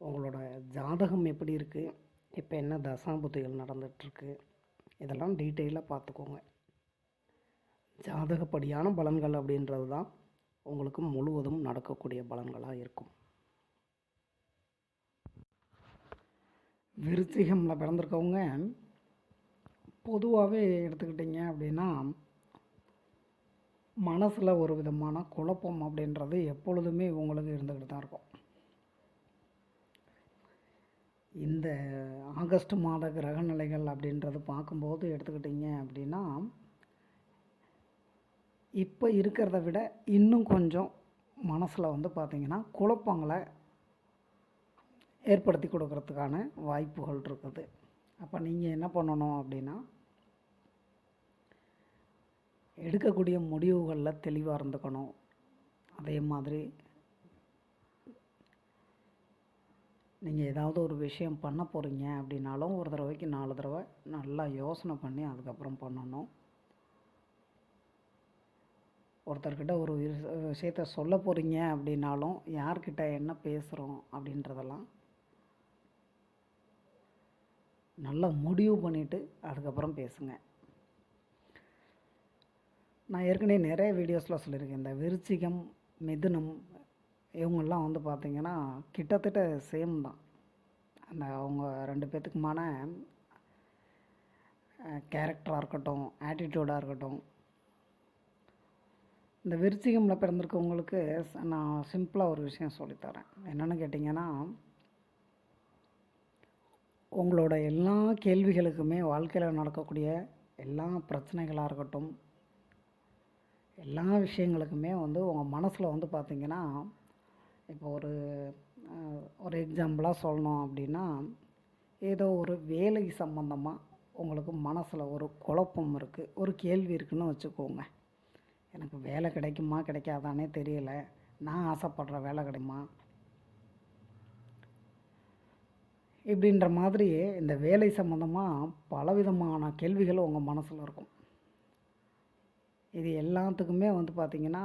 உங்களோட ஜாதகம் எப்படி இருக்குது இப்போ என்ன தசாபுத்திகள் நடந்துகிட்ருக்கு இதெல்லாம் டீட்டெயிலாக பார்த்துக்கோங்க ஜாதகப்படியான பலன்கள் அப்படின்றது தான் உங்களுக்கு முழுவதும் நடக்கக்கூடிய பலன்களாக இருக்கும். விருச்சிகமில் பிறந்திருக்கவங்க பொதுவாகவே எடுத்துக்கிட்டிங்க அப்படின்னா மனசில் ஒரு விதமான குழப்பம் அப்படின்றது எப்பொழுதுமே உங்களுக்கு இருந்துக்கிட்டு தான் இருக்கும். இந்த ஆகஸ்ட் மாத கிரக நிலைகள் அப்படின்றத பார்க்கும்போது எடுத்துக்கிட்டிங்க அப்படின்னா இப்போ இருக்கிறத விட இன்னும் கொஞ்சம் மனசில் வந்து பார்த்திங்கன்னா குழப்பங்களை ஏற்படுத்தி கொடுக்கறதுக்கான வாய்ப்புகள் இருக்குது. அப்போ நீங்கள் என்ன பண்ணணும் அப்படின்னா எடுக்கக்கூடிய முடிவுகளில் தெளிவாக இருந்துக்கணும். அதே மாதிரி நீங்கள் ஏதாவது ஒரு விஷயம் பண்ண போகிறீங்க அப்படின்னாலும் ஒரு தடவைக்கு நாலு தடவை நல்லா யோசனை பண்ணி அதுக்கப்புறம் பண்ணணும். ஒருத்தர்கிட்ட ஒரு விஷயத்த சொல்ல போகிறீங்க அப்படின்னாலும் யார்கிட்ட என்ன பேசுகிறோம் அப்படின்றதெல்லாம் நல்லா முடிவு பண்ணிவிட்டு அதுக்கப்புறம் பேசுங்க. நான் ஏற்கனவே நிறைய வீடியோஸில் சொல்லியிருக்கேன். இந்த விருச்சிகம் மிதுனம் இவங்கெல்லாம் வந்து பார்த்திங்கன்னா கிட்டத்தட்ட சேம் தான். அந்த அவங்க ரெண்டு பேர்த்துக்குமான கேரக்டராக இருக்கட்டும் ஆட்டிடியூடாக இருக்கட்டும். இந்த விருச்சிகமில் பிறந்திருக்கவங்களுக்கு நான் சிம்பிளாக ஒரு விஷயம் சொல்லித்தரேன் என்னென்னு கேட்டிங்கன்னா உங்களோட எல்லா கேள்விகளுக்குமே வாழ்க்கையில் நடக்கக்கூடிய எல்லா பிரச்சனைகளாக இருக்கட்டும் எல்லா விஷயங்களுக்குமே வந்து உங்கள் மனசில் வந்து பார்த்திங்கன்னா இப்போ ஒரு ஒரு எக்ஸாம்பிளாக சொல்லணும் அப்படின்னா ஏதோ ஒரு வேலை சம்மந்தமாக உங்களுக்கு மனசில் ஒரு குழப்பம் இருக்குது ஒரு கேள்வி இருக்குன்னு வச்சுக்கோங்க. எனக்கு வேலை கிடைக்குமா கிடைக்காதானே தெரியல. நான் ஆசைப்படுற வேலை கிடைக்குமா? இப்படின்ற மாதிரி இந்த வேலை சம்மந்தமாக பலவிதமான கேள்விகள் உங்கள் மனசில் இருக்கும். இது எல்லாத்துக்குமே வந்து பார்த்திங்கன்னா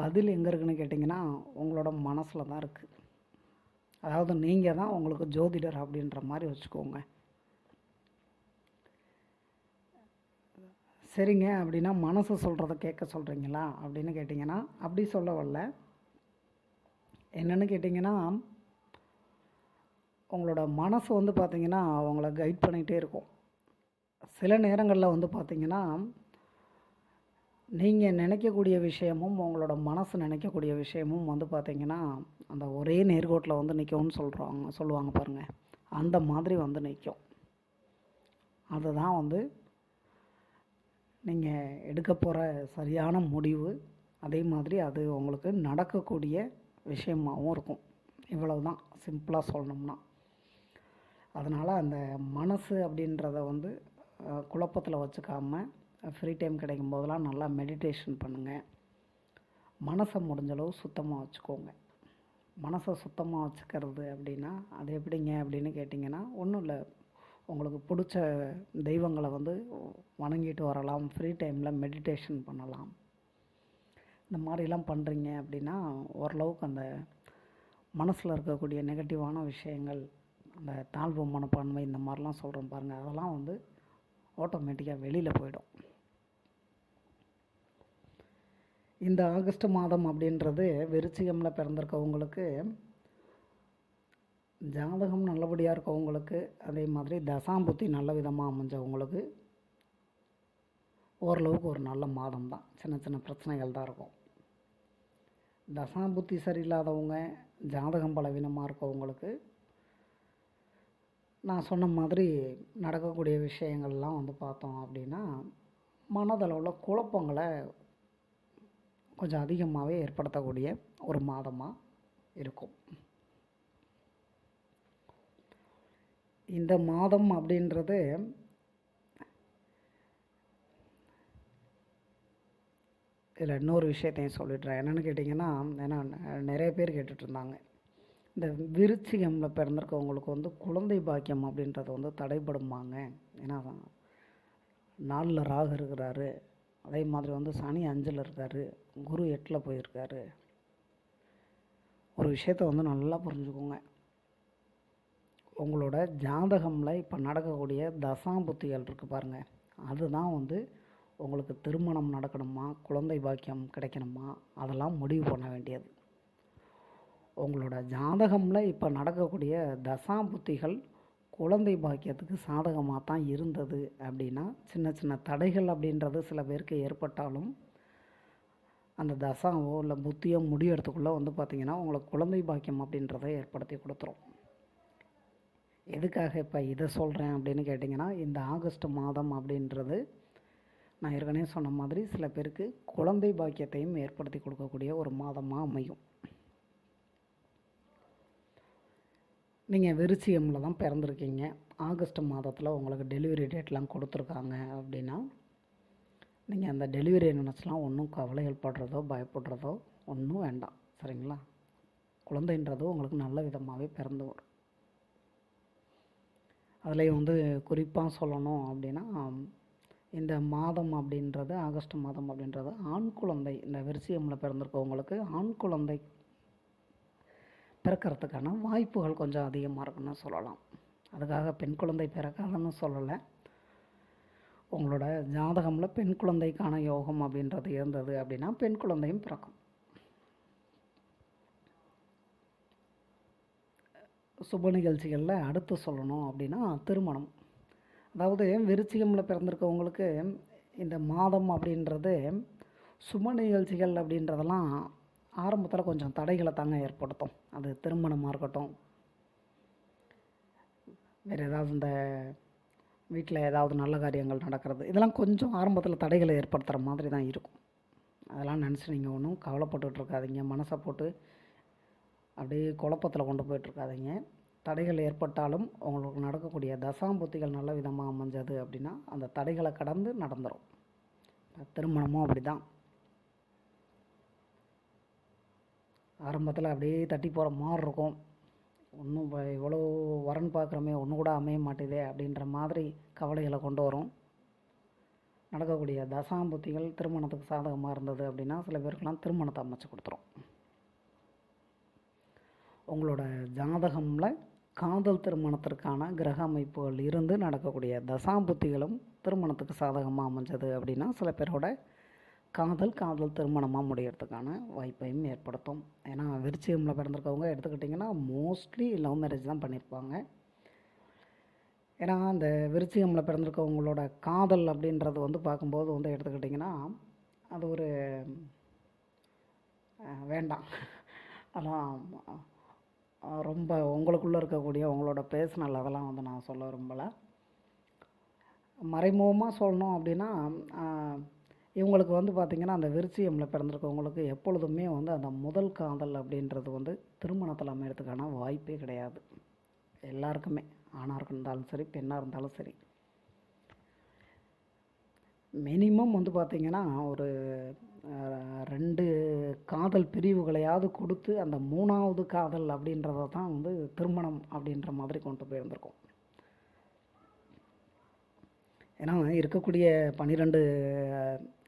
பதில் எங்கே இருக்குன்னு கேட்டிங்கன்னா உங்களோட மனசில் தான் இருக்குது அதாவது நீங்கள் தான் உங்களுக்கு ஜோதிடர் அப்படின்ற மாதிரி வச்சுக்கோங்க. சரிங்க அப்படின்னா மனசு சொல்கிறத கேட்க சொல்கிறீங்களா அப்படின்னு கேட்டிங்கன்னா அப்படி சொல்ல வரல. என்னென்னு கேட்டிங்கன்னா உங்களோட மனசு வந்து பார்த்திங்கன்னா அவங்கள கைட் பண்ணிகிட்டே இருக்கும். சில நேரங்களில் வந்து பார்த்திங்கன்னா நீங்கள் நினைக்கக்கூடிய விஷயமும் உங்களோட மனசு நினைக்கக்கூடிய விஷயமும் வந்து பார்த்திங்கன்னா அந்த ஒரே நேர்கோட்டில் வந்து நிற்கும்னு சொல்கிறாங்க சொல்லுவாங்க பாருங்கள் அந்த மாதிரி வந்து நிற்கும் அதுதான் வந்து நீங்கள் எடுக்க போகிற சரியான முடிவு. அதே மாதிரி அது உங்களுக்கு நடக்கக்கூடிய விஷயமாகவும் இருக்கும். இவ்வளவு தான் சிம்பிளாக சொல்லணும்னா. அதனால் அந்த மனசு அப்படின்றத வந்து குழப்பத்தில் வச்சுக்காமல் ஃப்ரீ டைம் கிடைக்கும் போதெல்லாம் நல்லா மெடிடேஷன் பண்ணுங்கள் மனசை முடிஞ்சளவு சுத்தமாக வச்சுக்கோங்க. மனசை சுத்தமாக வச்சுக்கிறது அப்படின்னா அது எப்படிங்க அப்படின்னு கேட்டிங்கன்னா ஒன்றும் இல்லை. உங்களுக்கு பிடிச்ச தெய்வங்களை வந்து வணங்கிட்டு வரலாம். ஃப்ரீ டைமில் மெடிடேஷன் பண்ணலாம். இந்த மாதிரிலாம் பண்ணுறீங்க அப்படின்னா ஓரளவுக்கு அந்த மனசில் இருக்கக்கூடிய நெகட்டிவான விஷயங்கள் அந்த தாழ்வு மனப்பான்மை இந்த மாதிரிலாம் சொல்கிறோம் பாருங்கள் அதெல்லாம் வந்து ஆட்டோமேட்டிக்காக வெளியில் போயிடும். இந்த ஆகஸ்ட் மாதம் அப்படின்றது விருச்சிகமில் பிறந்திருக்கவங்களுக்கு ஜாதகம் நல்லபடியாக இருக்கவங்களுக்கு அதே மாதிரி தசாம்புத்தி நல்ல விதமாக அமைஞ்சவங்களுக்கு ஓரளவுக்கு ஒரு நல்ல மாதம் தான் சின்ன சின்ன பிரச்சனைகள் தான் இருக்கும். தசாம்புத்தி சரியில்லாதவங்க ஜாதகம் பலவீனமாக இருக்கவங்களுக்கு நான் சொன்ன மாதிரி நடக்கக்கூடிய விஷயங்கள்லாம் வந்து பார்த்தோம் அப்படின்னா மனதளவில் குழப்பங்களை கொஞ்சம் அதிகமாகவே ஏற்படுத்தக்கூடிய ஒரு மாதமாக இருக்கும். இந்த மாதம் அப்படின்றது இதில் இன்னொரு விஷயத்தையும் சொல்லிடுறேன். என்னென்னு கேட்டிங்கன்னா ஏன்னா நிறைய பேர் கேட்டுட்ருந்தாங்க. இந்த விருச்சிகமில் பிறந்திருக்கவங்களுக்கு வந்து குழந்தை பாக்கியம் அப்படின்றது வந்து தடைபடுமாங்க. ஏன்னா நாளில் ராகு இருக்கிறாரு. அதே மாதிரி வந்து சனி அஞ்சில் இருக்கார் குரு எட்டில் போயிருக்காரு. ஒரு விஷயத்த வந்து நல்லா புரிஞ்சுக்கோங்க. உங்களோட ஜாதகமில் இப்போ நடக்கக்கூடிய தசாம்புத்திகள் இருக்குது பாருங்கள் அதுதான் வந்து உங்களுக்கு திருமணம் நடக்கணுமா குழந்தை பாக்கியம் கிடைக்கணுமா அதெல்லாம் முடிவு பண்ண வேண்டியது. உங்களோட ஜாதகமில் இப்போ நடக்கக்கூடிய தசாம்புத்திகள் குழந்தை பாக்கியத்துக்கு சாதகமாக தான் இருந்தது அப்படின்னா சின்ன சின்ன தடைகள் அப்படின்றது சில பேருக்கு ஏற்பட்டாலும் அந்த தசாவோ இல்லை புத்தியோ முடியறதுக்குள்ளே வந்து பார்த்திங்கன்னா உங்களுக்கு குழந்தை பாக்கியம் அப்படின்றத ஏற்படுத்தி கொடுத்துரும். எதுக்காக இப்போ இதை சொல்கிறேன் அப்படின்னு கேட்டிங்கன்னா இந்த ஆகஸ்ட் மாதம் அப்படின்றது நான் ஏற்கனவே சொன்ன மாதிரி சில பேருக்கு குழந்தை பாக்கியத்தையும் ஏற்படுத்தி கொடுக்கக்கூடிய ஒரு மாதமாக அமையும். நீங்கள் விருச்சியமில் தான் பிறந்திருக்கீங்க. ஆகஸ்ட் மாதத்தில் உங்களுக்கு டெலிவரி டேட்லாம் கொடுத்துருக்காங்க அப்படின்னா நீங்கள் அந்த டெலிவரி நினச்சலாம் ஒன்றும் கவலைகள் படுறதோ பயப்படுறதோ ஒன்றும் வேண்டாம். சரிங்களா? குழந்தைன்றது உங்களுக்கு நல்ல விதமாகவே பிறந்து வரும். அதுலேயும் வந்து குறிப்பாக சொல்லணும் அப்படின்னா இந்த மாதம் அப்படின்றது ஆகஸ்ட் மாதம் அப்படின்றது ஆண் குழந்தை இந்த விருச்சியமில் பிறந்திருக்கவங்களுக்கு ஆண் குழந்தை பிறக்கிறதுக்கான வாய்ப்புகள் கொஞ்சம் அதிகமாக இருக்குன்னு சொல்லலாம். அதுக்காக பெண் குழந்தை பிறக்காதுன்னு சொல்லலை. உங்களோட ஜாதகமில் பெண் குழந்தைக்கான யோகம் அப்படின்றது இருந்தது அப்படின்னா பெண் குழந்தையும் பிறக்கும். சுப நிகழ்ச்சிகளில் அடுத்து சொல்லணும் அப்படின்னா திருமணம். அதாவது விருச்சிகமில் பிறந்திருக்கவங்களுக்கு இந்த மாதம் அப்படின்றது சுப நிகழ்ச்சிகள் அப்படின்றதெல்லாம் ஆரம்பத்தில் கொஞ்சம் தடைகளை தாங்க ஏற்படுத்தும். அது திருமணமாக இருக்கட்டும். வேறு ஏதாவது இந்த வீட்டில் ஏதாவது நல்ல காரியங்கள் நடக்கிறது இதெல்லாம் கொஞ்சம் ஆரம்பத்தில் தடைகளை ஏற்படுத்துகிற மாதிரி தான் இருக்கும். அதெல்லாம் நினச்சி நீங்கள் ஒன்றும் கவலைப்பட்டுட்டு இருக்காதீங்க. மனசை போட்டு அப்படியே குழப்பத்தில் கொண்டு போயிட்டுருக்காதீங்க தடைகள் ஏற்பட்டாலும் உங்களுக்கு நடக்கக்கூடிய தசாம்புத்திகள் நல்ல விதமாக அமைஞ்சது அப்படின்னா அந்த தடைகளை கடந்து நடந்துடும் திருமணமும் அப்படி தான் ஆரம்பத்தில் அப்படியே தட்டி போகிற மாதிரி இருக்கும். ஒன்றும் இவ்வளோ வரன் பார்க்குறோமே ஒன்று கூட அமைய மாட்டேதே அப்படின்ற மாதிரி கவலைகளை கொண்டு வரும். நடக்கக்கூடிய தசாம்புத்திகள் திருமணத்துக்கு சாதகமாக இருந்தது அப்படின்னா சில பேருக்கெல்லாம் திருமணத்தை அமைச்சு கொடுத்துரும். உங்களோட ஜாதகமில் காதல் திருமணத்திற்கான கிரக அமைப்புகள் இருந்து நடக்கக்கூடிய தசாம்புத்திகளும் திருமணத்துக்கு சாதகமாக அமைஞ்சது அப்படின்னா சில பேரோட காதல் காதல் திருமணமாக முடியறதுக்கான வாய்ப்பையும் ஏற்படுத்தும். ஏன்னா விருச்சிகமில் பிறந்திருக்கவங்க எடுத்துக்கிட்டிங்கன்னா மோஸ்ட்லி லவ் மேரேஜ் தான் பண்ணியிருப்பாங்க ஏன்னா அந்த விருச்சிகமில் பிறந்திருக்கவங்களோட காதல் அப்படின்றது வந்து பார்க்கும்போது வந்து எடுத்துக்கிட்டிங்கன்னா அது ஒரு வேண்டாம். அதான் ரொம்ப உங்களுக்குள்ளே இருக்கக்கூடிய உங்களோட பேர்சனல் அதெல்லாம் வந்து நான் சொல்ல விரும்பலை. மறைமுகமாக சொல்லணும் அப்படின்னா இவங்களுக்கு வந்து பார்த்திங்கன்னா அந்த விருச்சியமில் பிறந்திருக்கவங்களுக்கு எப்பொழுதுமே வந்து அந்த முதல் காதல் அப்படின்றது வந்து திருமணத்தில் அமையறதுக்கான வாய்ப்பே கிடையாது. எல்லாருக்குமே. ஆணாக இருந்தாலும் சரி பெண்ணாக இருந்தாலும் சரி. மினிமம் வந்து பார்த்திங்கன்னா ஒரு ரெண்டு காதல் பிரிவுகளையாவது கொடுத்து அந்த மூணாவது காதல் அப்படின்றத தான் வந்து திருமணம் அப்படின்ற மாதிரி கொண்டு போயிருந்திருக்கோம் ஏன்னா இருக்கக்கூடிய பன்னிரெண்டு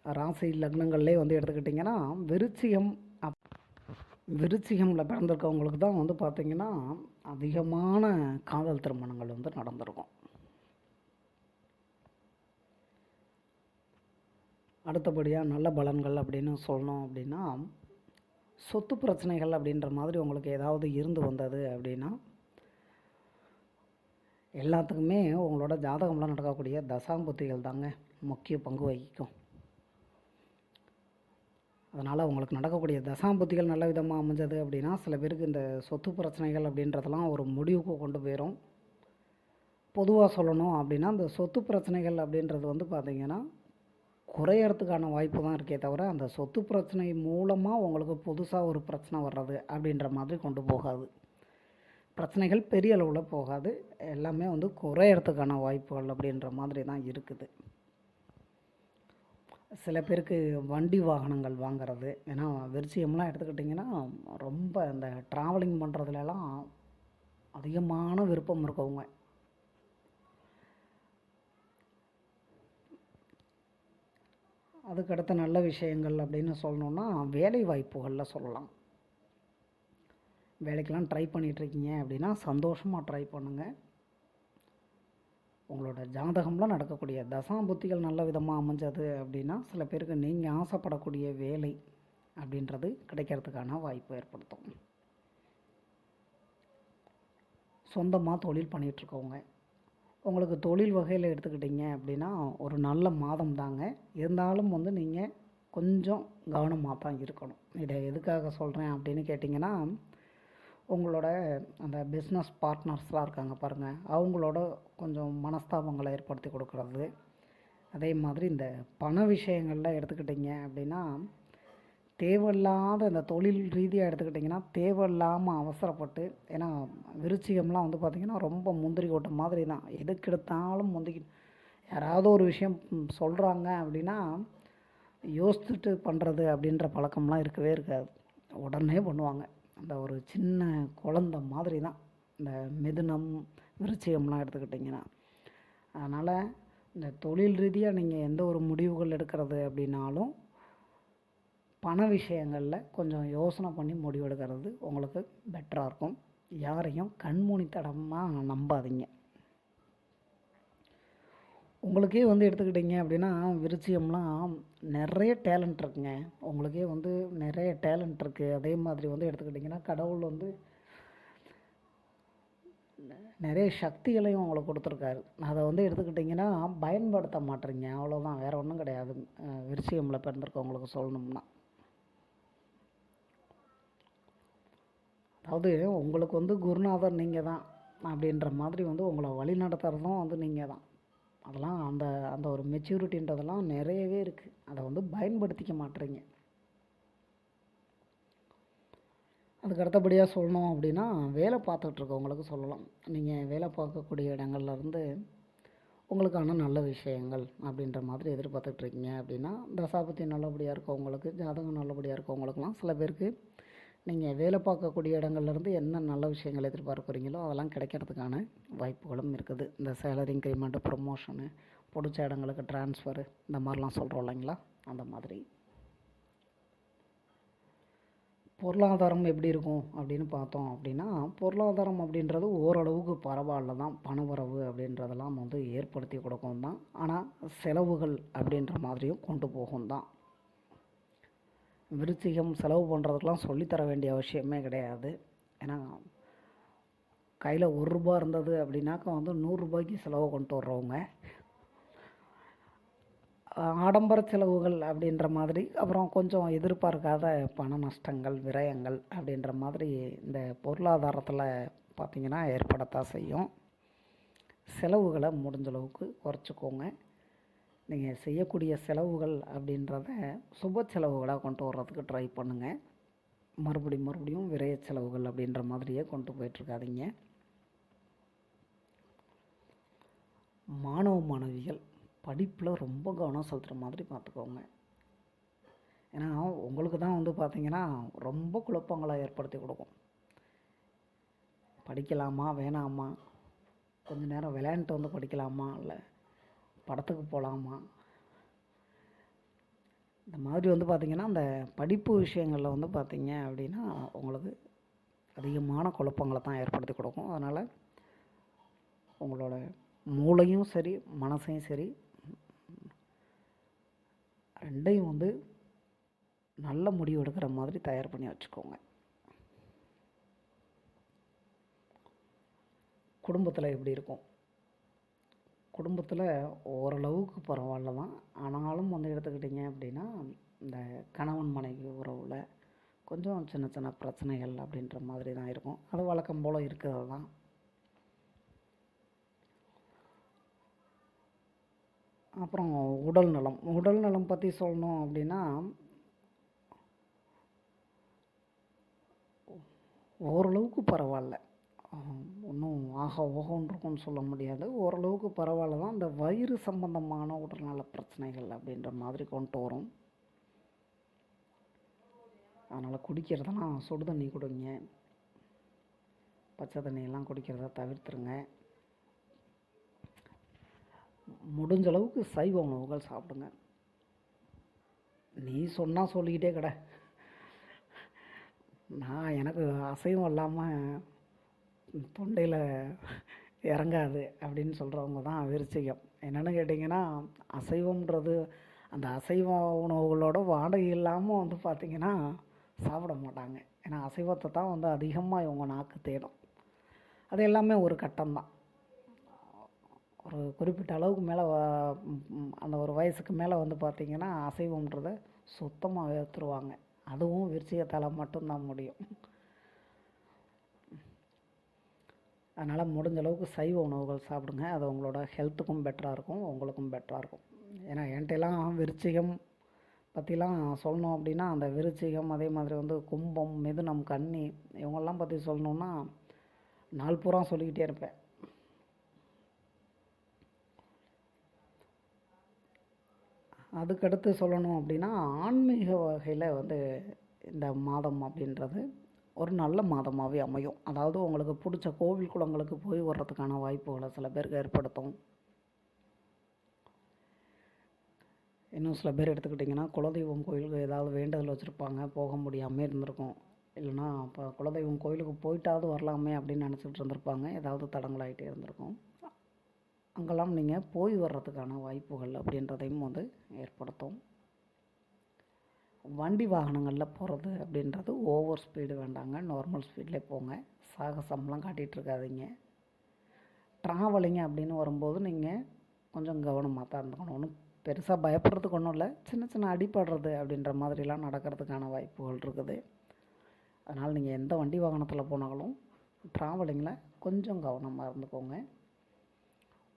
ராசி லக்னங்கள்லேயே வந்து எடுத்துக்கிட்டிங்கன்னா விருச்சிகம் அப் விருச்சிகமில் பிறந்திருக்கவங்களுக்கு தான் வந்து பார்த்திங்கன்னா அதிகமான காதல் திருமணங்கள் வந்து நடந்திருக்கும். அடுத்தபடியாக நல்ல பலன்கள் அப்படின்னு சொல்லணும் அப்படின்னா சொத்து பிரச்சனைகள் அப்படின்ற மாதிரி உங்களுக்கு ஏதாவது இருந்து வந்தது அப்படின்னா எல்லாத்துக்குமே உங்களோட ஜாதகம்லாம் நடக்கக்கூடிய தசாம்புத்திகள் தாங்க முக்கிய பங்கு வகிக்கும். அதனால் உங்களுக்கு நடக்கக்கூடிய தசாம்புத்திகள் நல்ல விதமாக அமைஞ்சது அப்படின்னா சில பேருக்கு இந்த சொத்து பிரச்சனைகள் அப்படின்றதெல்லாம் ஒரு முடிவுக்கு கொண்டு போயிடும் பொதுவாக சொல்லணும் அப்படின்னா இந்த சொத்து பிரச்சனைகள் அப்படின்றது வந்து பார்த்திங்கன்னா குறையறதுக்கான வாய்ப்பு தான் இருக்கே தவிர அந்த சொத்து பிரச்சனை மூலமாக உங்களுக்கு புதுசாக ஒரு பிரச்சனை வர்றது அப்படின்ற மாதிரி கொண்டு போகாது. பிரச்சனைகள் பெரிய அளவில் போகாது. எல்லாமே வந்து குறையறதுக்கான வாய்ப்புகள் அப்படின்ற மாதிரி தான் இருக்குது. சில பேருக்கு வண்டி வாகனங்கள் வாங்குறது. ஏன்னா விருச்சியம்லாம் எடுத்துக்கிட்டிங்கன்னா ரொம்ப இந்த ட்ராவலிங் பண்ணுறதுலலாம் அதிகமான விருப்பம் இருக்கவங்க. அதுக்கடுத்த நல்ல விஷயங்கள் அப்படின்னு சொல்லணுன்னா வேலை வாய்ப்புகளில் சொல்லலாம். வேலைக்கெல்லாம் ட்ரை பண்ணிகிட்ருக்கீங்க அப்படின்னா சந்தோஷமாக ட்ரை பண்ணுங்கள் உங்களோட ஜாதகம்லாம் நடக்கக்கூடிய தசாபுத்திகள் நல்ல விதமாக அமைஞ்சது அப்படின்னா சில பேருக்கு நீங்கள் ஆசைப்படக்கூடிய வேலை அப்படின்றது கிடைக்கிறதுக்கான வாய்ப்பு ஏற்படுத்தும். சொந்தமாக தொழில் பண்ணிகிட்ருக்கவங்க உங்களுக்கு தொழில் வகையில் எடுத்துக்கிட்டிங்க அப்படின்னா ஒரு நல்ல மாதம் தாங்க. இருந்தாலும் வந்து நீங்கள் கொஞ்சம் கவனமாக தான் இருக்கணும். இதை எதுக்காக சொல்கிறேன் அப்படின்னு கேட்டிங்கன்னா உங்களோட அந்த பிஸ்னஸ் பார்ட்னர்ஸ்லாம் இருக்காங்க பாருங்கள் அவங்களோட கொஞ்சம் மனஸ்தாபங்களை ஏற்படுத்தி கொடுக்குறது. அதே மாதிரி இந்த பண விஷயங்களில் எடுத்துக்கிட்டிங்க அப்படின்னா தேவையில்லாத இந்த தொழில் ரீதியாக எடுத்துக்கிட்டிங்கன்னா தேவையில்லாமல் அவசரப்பட்டு ஏன்னா விருச்சிகம்லாம் வந்து பார்த்திங்கன்னா ரொம்ப முந்திரி ஓட்ட மாதிரி தான். எதுக்கு எடுத்தாலும் முந்திக்கி யாராவது ஒரு விஷயம் சொல்கிறாங்க அப்படின்னா யோசிச்சுட்டு பண்ணுறது அப்படின்ற பழக்கம்லாம் இருக்கவே இருக்காது. உடனே பண்ணுவாங்க. அந்த ஒரு சின்ன குழந்த மாதிரி தான். இந்த மிதுனம் விருச்சிகம்லாம் எடுத்துக்கிட்டிங்கன்னா. அதனால் இந்த தொழில் ரீதியாக நீங்கள் எந்த ஒரு முடிவுகள் எடுக்கிறது அப்படின்னாலும் பண விஷயங்களில் கொஞ்சம் யோசனை பண்ணி முடிவெடுக்கிறது உங்களுக்கு பெட்டராக இருக்கும். யாரையும் கண்மூனித்தனமாக நம்பாதீங்க. உங்களுக்கே வந்து எடுத்துக்கிட்டிங்க அப்படின்னா விருச்சியம்லாம் நிறைய டேலண்ட் இருக்குங்க. உங்களுக்கே வந்து நிறைய டேலண்ட் இருக்குது அதே மாதிரி வந்து எடுத்துக்கிட்டிங்கன்னா கடவுள் வந்து நிறைய சக்திகளையும் உங்களுக்கு கொடுத்துருக்காரு. அதை வந்து எடுத்துக்கிட்டிங்கன்னா பயன்படுத்த மாட்டேறீங்க. அவ்வளோதான் வேறு ஒன்றும் கிடையாது. விருச்சியமில் பிறந்திருக்கவங்களுக்கு சொல்லணும்னா. அதாவது உங்களுக்கு வந்து குருநாதர் நீங்கள் தான் அப்படின்ற மாதிரி வந்து உங்களை வழி நடத்துகிறதும் வந்து நீங்கள் தான் அதெல்லாம் அந்த அந்த ஒரு மெச்சூரிட்டின்றதெல்லாம் நிறையவே இருக்குது அதை வந்து பயன்படுத்திக்க மாட்டுறீங்க. அதுக்கு அடுத்தபடியாக சொல்லணும் அப்படின்னா வேலை பார்த்துட்ருக்கவங்களுக்கு சொல்லலாம். நீங்கள் வேலை பார்க்கக்கூடிய இடங்கள்லேருந்து உங்களுக்கான நல்ல விஷயங்கள் அப்படின்ற மாதிரி எதிர்பார்த்துட்ருக்கீங்க அப்படின்னா தசாபத்தி நல்லபடியாக இருக்கவங்களுக்கு ஜாதகம் நல்லபடியாக இருக்கவங்களுக்குலாம் சில பேருக்கு நீங்கள் வேலை பார்க்கக்கூடிய இடங்கள்லேருந்து என்ன நல்ல விஷயங்கள் எதிர்பார்க்குறீங்களோ அதெல்லாம் கிடைக்கிறதுக்கான வாய்ப்புகளும் இருக்குது. இந்த சேலரி இன்க்ரிமெண்ட்டு ப்ரொமோஷனு பிடிச்ச இடங்களுக்கு ட்ரான்ஸ்ஃபரு இந்த மாதிரிலாம் சொல்கிறோம் இல்லைங்களா? அந்த மாதிரி. பொருளாதாரம் எப்படி இருக்கும் அப்படின்னு பார்த்தோம் அப்படின்னா பொருளாதாரம் அப்படின்றது ஓரளவுக்கு பரவாயில்ல தான். பணவரவு அப்படின்றதெல்லாம் வந்து ஏற்படுத்தி கொடுக்கும் தான். ஆனால் செலவுகள் அப்படின்ற மாதிரியும் கொண்டு போகும் தான். விருச்சிகம் செலவு பண்ணுறதுக்கெலாம் சொல்லித்தர வேண்டிய அவசியமே கிடையாது. ஏன்னா கையில் ஒரு ரூபா இருந்தது அப்படின்னாக்கா வந்து நூறுரூபாய்க்கு செலவு கொண்டு வர்றவங்க. ஆடம்பர செலவுகள் அப்படின்ற மாதிரி அப்புறம் கொஞ்சம் எதிர்பார்க்காத பண நஷ்டங்கள் விரயங்கள் அப்படின்ற மாதிரி இந்த பொருளாதாரத்தில் பார்த்திங்கன்னா ஏற்படத்தான் செய்யும். செலவுகளை முடிஞ்சளவுக்கு குறைச்சிக்கோங்க. நீங்கள் செய்யக்கூடிய செலவுகள் அப்படின்றத சுப செலவுகளாக கொண்டு வர்றதுக்கு ட்ரை பண்ணுங்கள் மறுபடியும் மறுபடியும் விரைய செலவுகள் அப்படின்ற மாதிரியே கொண்டு போயிட்டுருக்காதீங்க. மாணவ மாணவிகள் படிப்பில் ரொம்ப கவனம் செலுத்துகிற மாதிரி பார்த்துக்கோங்க. ஏன்னா உங்களுக்கு தான் வந்து பார்த்திங்கன்னா ரொம்ப குழப்பங்களை ஏற்படுத்தி கொடுக்கும். படிக்கலாமா வேணாமா? கொஞ்ச நேரம் விளையாண்டுட்டு வந்து படிக்கலாமா? இல்லை படத்துக்கு போகலாமா இந்த மாதிரி வந்து பார்த்திங்கன்னா அந்த படிப்பு விஷயங்களில் வந்து பார்த்திங்க அப்படின்னா உங்களுக்கு அதிகமான குழப்பங்களை தான் ஏற்படுத்தி கொடுக்கும். அதனால் உங்களோட மூளையும் சரி மனசையும் சரி ரெண்டையும் வந்து நல்ல முடிவு எடுக்கிற மாதிரி தயார் பண்ணி வச்சுக்கோங்க. குடும்பத்தில் எப்படி இருக்கும்? குடும்பத்தில் ஓரளவுக்கு பரவாயில்ல தான். ஆனாலும் வந்து எடுத்துக்கிட்டிங்க அப்படின்னா இந்த கணவன் மனைவி உறவில் கொஞ்சம் சின்ன சின்ன பிரச்சனைகள் அப்படின்ற மாதிரி தான் இருக்கும். அது வழக்கம் போல் இருக்கிறது தான் அப்புறம் உடல் நலம். உடல் நலம் பற்றி சொல்லணும் அப்படின்னா ஓரளவுக்கு பரவாயில்ல. ஒன்றும் ஆக ஓகோன்றிருக்கும்னு இருக்கும்னு சொல்ல முடியாது. ஓரளவுக்கு பரவாயில்ல தான் இந்த வயிறு சம்பந்தமான உடல்நல பிரச்சனைகள் அப்படின்ற மாதிரி கொண்டு வரும். அதனால் குடிக்கிறதுனா சுடு தண்ணி குடிங்க. பச்சை தண்ணியெல்லாம் குடிக்கிறத தவிர்த்துருங்க. முடிஞ்ச அளவுக்கு சைவ உணவுகள் சாப்பிடுங்க. நீ சொன்னால் சொல்லிக்கிட்டே கடை. நான் எனக்கு அசைவம் இல்லாமல் தொண்டையில் இறங்காது அப்படின்னு சொல்கிறவங்க தான் விருச்சிகம். என்னென்னு கேட்டிங்கன்னா அசைவம்ன்றது அந்த அசைவ உணவுகளோட வாடகை இல்லாமல் வந்து பார்த்திங்கன்னா சாப்பிட மாட்டாங்க. ஏன்னா அசைவத்தை தான் வந்து அதிகமாக இவங்க நாக்கு தேடும். அது எல்லாமே ஒரு கட்டம்தான் ஒரு குறிப்பிட்ட அளவுக்கு மேலே அந்த ஒரு வயசுக்கு மேலே வந்து பார்த்திங்கன்னா அசைவம்ன்றதை சுத்தமாக ஏற்றுருவாங்க அதுவும் விருச்சிகத்தால் மட்டும்தான் முடியும். அதனால் முடிஞ்ச அளவுக்கு சைவ உணவுகள் சாப்பிடுங்க. அது உங்களோட ஹெல்த்துக்கும் பெட்டராக இருக்கும் உங்களுக்கும் பெட்டராக இருக்கும். ஏன்னா என்கிட்டலாம் விருச்சிகம் பற்றிலாம் சொல்லணும் அப்படின்னா அந்த விருச்சிகம் அதே மாதிரி வந்து கும்பம் மிதுனம் கன்னி இவங்கெல்லாம் பற்றி சொல்லணுன்னா நாள் பூரா சொல்லிக்கிட்டே இருப்பேன். அதுக்கடுத்து சொல்லணும் அப்படின்னா ஆன்மீக வகையில் வந்து இந்த மாதம் அப்படின்றது ஒரு நல்ல மாதமாகவே அமையும். அதாவது உங்களுக்கு பிடிச்ச கோவில் குளங்களுக்கு போய் வர்றதுக்கான வாய்ப்புகளை சில பேருக்கு ஏற்படுத்தும். இன்னும் சில பேர் எடுத்துக்கிட்டிங்கன்னா குலதெய்வம் கோயிலுக்கு ஏதாவது வேண்டுதல் வச்சுருப்பாங்க போக முடியாமல் இருந்திருக்கும். இல்லைனா இப்போ குலதெய்வம் கோயிலுக்கு போயிட்டாவது வரலாமே அப்படின்னு நினச்சிட்டு இருந்திருப்பாங்க. ஏதாவது தடங்களாகிட்டே இருந்திருக்கும். அங்கெல்லாம் நீங்கள் போய் வர்றதுக்கான வாய்ப்புகள் அப்படின்றதையும் வந்து ஏற்படுத்தும். வண்டி வாகனங்களில் போகிறது அப்படின்றது ஓவர் ஸ்பீடு வேண்டாங்க. நார்மல் ஸ்பீட்லேயே போங்க. சாகசம்லாம் காட்டிகிட்டு இருக்காதீங்க ட்ராவலிங் அப்படின்னு வரும்போது நீங்கள் கொஞ்சம் கவனமாக தான் இருந்துக்கணும். ஒன்றும் பெருசாக பயப்படுறதுக்கு ஒன்றும் இல்லை. சின்ன சின்ன அடிப்படுறது அப்படின்ற மாதிரிலாம் நடக்கிறதுக்கான வாய்ப்புகள் இருக்குது. அதனால் நீங்கள் எந்த வண்டி வாகனத்தில் போனாலும் ட்ராவலிங்கில் கொஞ்சம் கவனமாக இருந்துக்கோங்க.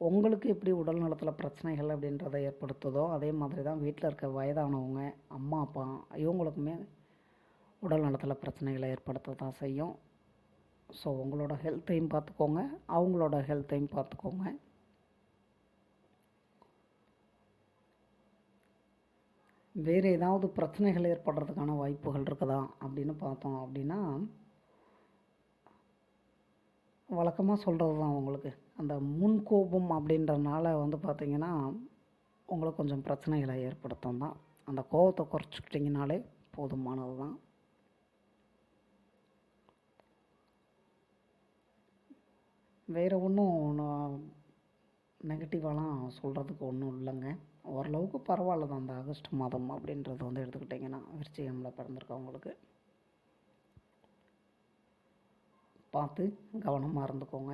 உங்களுக்கு எப்படி உடல் நலத்தில் பிரச்சனைகள் அப்படின்றத ஏற்படுத்துதோ அதே மாதிரி தான் வீட்டில் இருக்க வயதானவங்க அம்மா அப்பா இவங்களுக்குமே உடல் நலத்தில் பிரச்சனைகளை ஏற்படுத்த தான் செய்யும். ஸோ உங்களோட ஹெல்த்தையும் பார்த்துக்கோங்க. அவங்களோட ஹெல்த்தையும் பார்த்துக்கோங்க. வேறு ஏதாவது பிரச்சனைகள் ஏற்படுறதுக்கான வாய்ப்புகள் இருக்குதா அப்படின்னு பார்த்தோம் அப்படின்னா வழக்கமாக சொல்கிறது தான் உங்களுக்கு. அந்த முன்கோபம் அப்படின்றனால வந்து பார்த்திங்கன்னா உங்களுக்கு கொஞ்சம் பிரச்சனைகளை ஏற்படுத்தும் தான். அந்த கோபத்தை குறைச்சிக்கிட்டிங்கனாலே போதுமானது தான். வேறு ஒன்றும் நெகட்டிவாலாம் சொல்கிறதுக்கு ஒன்றும் இல்லைங்க. ஓரளவுக்கு பரவாயில்ல தான். அந்த ஆகஸ்ட் மாதம் அப்படின்றது வந்து எடுத்துக்கிட்டிங்கன்னா விருச்சிகமில் பிறந்திருக்கவங்களுக்கு பார்த்து கவனமாக இருந்துக்கோங்க.